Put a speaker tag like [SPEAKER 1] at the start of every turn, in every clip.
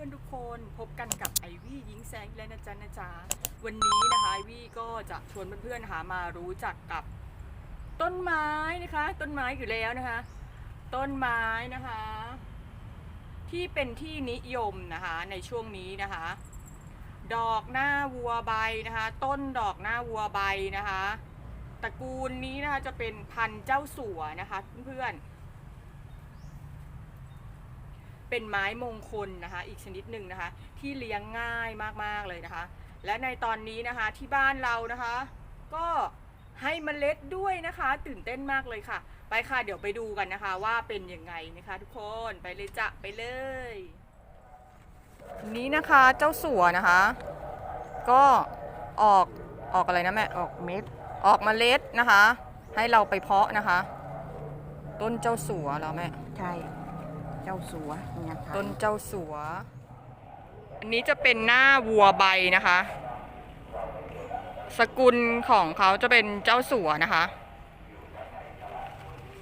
[SPEAKER 1] พื่อนทุกคนพบกันกับไอวี่ยิงแสงและนะจ๊ะนะจ๊ะวันนี้นะคะไอวี่ก็จะชวนเพื่อนๆหามารู้จักกับต้นไม้นะคะ ต้นไม้อยู่แล้วนะคะ ต้นไม้นะคะ ที่เป็นที่นิยมนะคะในช่วงนี้นะคะ ดอกหน้าวัวใบนะคะ ต้นดอกหน้าวัวใบนะคะตระกูลนี้นะคะจะเป็นพันธุ์เจ้าสัวนะคะเพื่อนๆ เป็นไม้มงคลนะคะ อีกชนิดหนึ่งนะคะ ที่เลี้ยงง่ายมากๆเลยนะคะ และในตอนนี้นะคะที่บ้านเรานะคะ ก็ให้เมล็ดด้วยนะคะ ตื่นเต้นมากเลยค่ะ ไปค่ะเดี๋ยวไปดูกันนะคะ ว่าเป็นยังไงนะคะ ทุกคนไปเลยจะไปเลย นี้นะคะเจ้าสัวนะคะ ก็ออกออกอะไรนะแม่
[SPEAKER 2] ออกเม็ด
[SPEAKER 1] ออกเมล็ดนะคะ ให้เราไปเพาะนะคะ ต้นเจ้าสัวแล้วแม่
[SPEAKER 2] ใช่ เจ้าสัวเนี่ยค่ะ
[SPEAKER 1] ต้นเจ้าสัว อันนี้จะเป็นหน้าวัวใบนะคะ สกุลของเขาจะเป็นเจ้าสัวนะคะ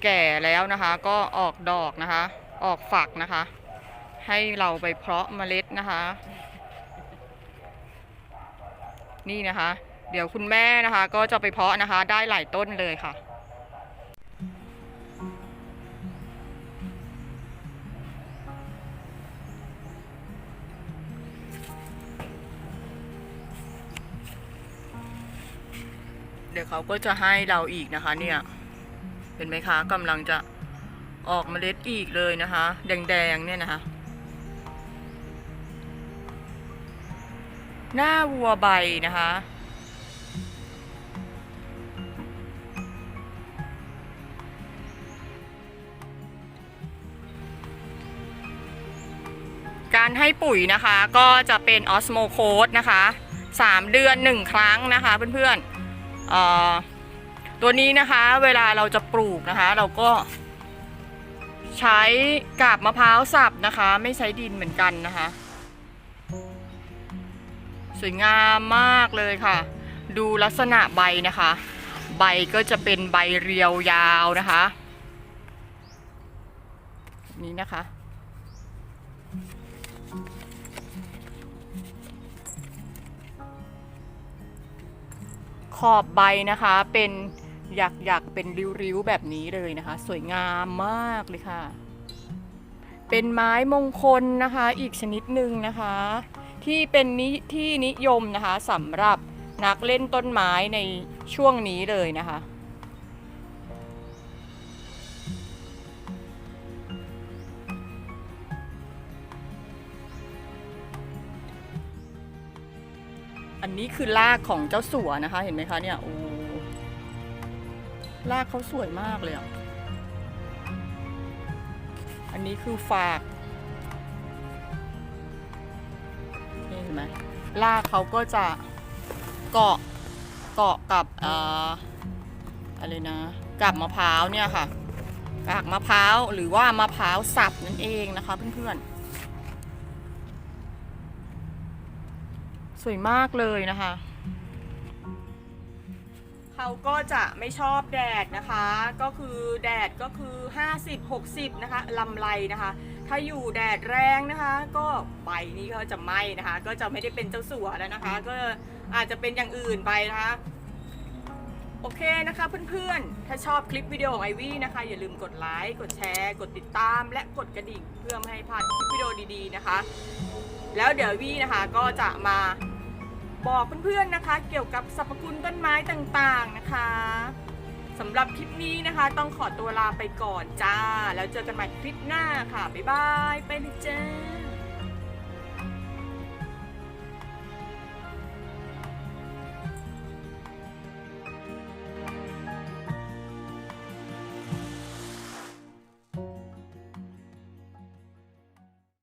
[SPEAKER 1] แก่แล้วนะคะก็ออกดอกนะคะ ออกฝักนะคะ ให้เราไปเพาะเมล็ดนะคะ นี่นะคะ เดี๋ยวคุณแม่นะคะ ก็จะไปเพาะนะคะ ได้หลายต้นเลยค่ะ ดี๋ยวเขาก็จะให้เราอีกนะคะเนี่ยเห็นไหมคะกำลังจะออกเมล็ดอีกเลยนะคะ แดงๆเนี่ยนะคะ หน้าวัวใบนะคะ การให้ปุ๋ยนะคะก็จะเป็นออสโมโคดนะคะ 3 เดือน 1 ครั้งนะคะเพื่อนๆ ตัวนี้นะคะเวลาเราจะปลูกนะคะ เราก็ใช้กาบมะพร้าวสับนะคะ ไม่ใช้ดินเหมือนกันนะคะ สวยงามมากเลยค่ะ ดูลักษณะใบนะคะ ใบก็จะเป็นใบเรียวยาวนะคะ นี่นะคะ ขอบใบนะคะเป็นหยักหยักๆเป็นริ้วๆแบบนี้เลยนะคะ สวยงามมากเลยค่ะ เป็นไม้มงคลนะคะ อีกชนิดหนึ่งนะคะ ที่เป็นนิที่นิยมนะคะสำหรับนักเล่นต้นไม้ในช่วงนี้เลยนะคะ อันนี้คือรากของเจ้าสัวนะคะ เห็นไหมคะเนี่ยโอ้รากเขาสวยมากเลยอะ อันนี้คือฝากนี่เห็นไหมรากเขาก็จะเกาะเกาะกับอ่ออะไรนะกับมะพร้าวเนี่ยค่ะกากมะพร้าวหรือว่ามะพร้าวสับนั่นเองนะคะเพื่อนๆ วยมากเลยนะคะ เขาก็จะไม่ชอบแดดนะคะ ก็คือแดดก็คือ 50-60 นะคะลำไรนะคะ ถ้าอยู่แดดแรงนะคะ ก็ใบนี้ก็จะไหม้นะคะ ก็จะไม่ได้เป็นเจ้าสัวแล้วนะคะ ก็อาจจะเป็นอย่างอื่นไปนะคะโอเคนะคะเพื่อนๆ ถ้าชอบคลิปวิดีโอของไอวี่นะคะ อย่าลืมกดไลค์ กดแชร์ กดติดตาม และกดกระดิ่งเพื่อไม่ให้พลาดคลิปวิดีโอดีๆนะคะ แล้วเดี๋ยววี่นะคะก็จะมา บอกเพื่อนๆนะคะ เกี่ยวกับสรรพคุณต้นไม้ต่างๆนะคะสำหรับคลิปนี้นะคะ ต้องขอตัวลาไปก่อนจ้า แล้วเจอกันใหม่คลิปหน้าค่ะ บ๊ายบาย ไปเลยจ้า